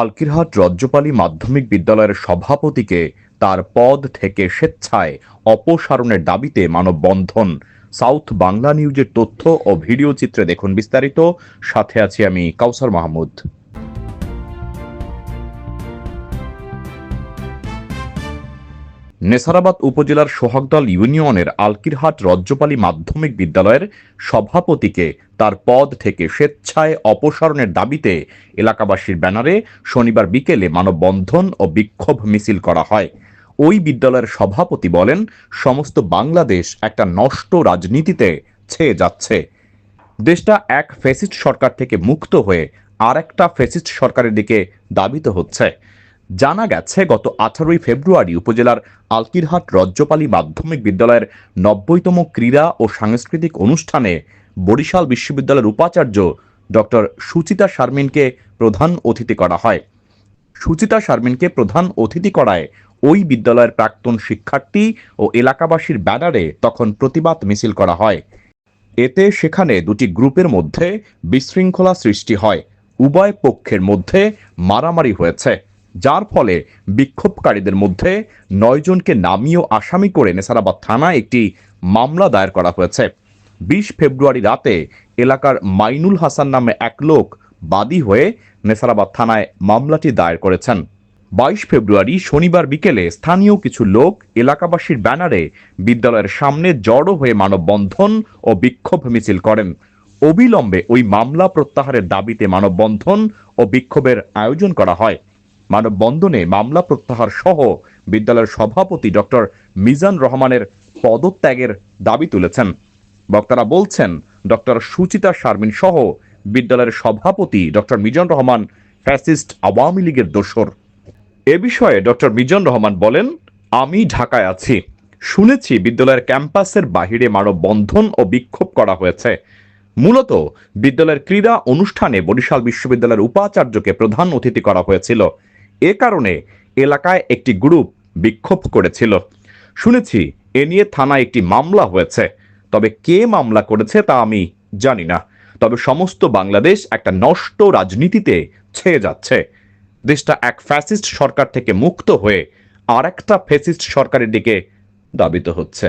আলকিরহাট রজ্জপালী মাধ্যমিক বিদ্যালয়ের সভাপতিকে তার পদ থেকে স্বেচ্ছায় অপসারণের দাবিতে মানববন্ধন। সাউথ বাংলা নিউজের তথ্য ও ভিডিও চিত্রে দেখুন বিস্তারিত। সাথে আছি আমি কাউসার মাহমুদ। নেসারাবাদ উপজেলার সোহাগদল ইউনিয়নের আলকিরহাট রজ্জপালী মাধ্যমিক বিদ্যালয়ের সভাপতিকে তার পদ থেকে স্বেচ্ছায় অপসারণের দাবিতে এলাকাবাসীর ব্যানারে শনিবার বিকেলে মানববন্ধন ও বিক্ষোভ মিছিল করা হয়। ওই বিদ্যালয়ের সভাপতি বলেন, সমস্ত বাংলাদেশ একটা নষ্ট রাজনীতিতে ছেয়ে যাচ্ছে। দেশটা এক ফেসিস্ট সরকার থেকে মুক্ত হয়ে আর একটা ফেসিস্ট সরকারের দিকে দাবিত হচ্ছে। জানা গেছে, গত আঠারোই ফেব্রুয়ারি উপজেলার আলকিরহাট রজ্জপালী মাধ্যমিক বিদ্যালয়ের নব্বইতম ক্রীড়া ও সাংস্কৃতিক অনুষ্ঠানে বরিশাল বিশ্ববিদ্যালয়ের উপাচার্য ডক্টর সুচিতা শারমিনকে প্রধান অতিথি করা হয়। সুচিতা শারমিনকে প্রধান অতিথি করায় ওই বিদ্যালয়ের প্রাক্তন শিক্ষার্থী ও এলাকাবাসীর ব্যানারে তখন প্রতিবাদ মিছিল করা হয়। এতে সেখানে দুটি গ্রুপের মধ্যে বিশৃঙ্খলা সৃষ্টি হয়। উভয় পক্ষের মধ্যে মারামারি হয়েছে। যার ফলে বিক্ষোভকারীদের মধ্যে নয়জনকে নামিয়ে আসামি করে নেসারাবাদ থানায় একটি মামলা দায়ের করা হয়েছে। বিশ ফেব্রুয়ারি রাতে এলাকার মাইনুল হাসান নামে এক লোক বাদী হয়ে নেসারাবাদ থানায় মামলাটি দায়ের করেছেন। বাইশ ফেব্রুয়ারি শনিবার বিকেলে স্থানীয় কিছু লোক এলাকাবাসীর ব্যানারে বিদ্যালয়ের সামনে জড়ো হয়ে মানববন্ধন ও বিক্ষোভ মিছিল করেন। অবিলম্বে ওই মামলা প্রত্যাহারের দাবিতে মানববন্ধন ও বিক্ষোভের আয়োজন করা হয়। মানববন্ধনে মামলা প্রত্যাহার সহ বিদ্যালয়ের সভাপতি ডক্টর মিজান রহমানের পদত্যাগের দাবি তুলেছেন। বক্তারা বলছেন, ডক্টর সুচিতা শারমিন সহ বিদ্যালয়ের সভাপতি ডক্টর মিজান রহমান ফ্যাসিস্ট আওয়ামী লীগের দোসর এ বিষয়ে ডক্টর মিজান রহমান বলেন, আমি ঢাকায় আছি। শুনেছি বিদ্যালয়ের ক্যাম্পাসের বাহিরে মানববন্ধন ও বিক্ষোভ করা হয়েছে। মূলত বিদ্যালয়ের ক্রীড়া অনুষ্ঠানে বরিশাল বিশ্ববিদ্যালয়ের উপাচার্যকে প্রধান অতিথি করা হয়েছিল। এ কারণে এলাকায় একটি গ্রুপ বিক্ষোভ করেছিল। শুনেছি, এ নিয়ে থানায় একটি মামলা হয়েছে। তবে কে মামলা করেছে তা আমি জানি না। তবে সমস্ত বাংলাদেশ একটা নষ্ট রাজনীতিতে ছেয়ে যাচ্ছে। দেশটা এক ফ্যাসিস্ট সরকার থেকে মুক্ত হয়ে আর একটা ফ্যাসিস্ট সরকারের দিকে দাবিত হচ্ছে।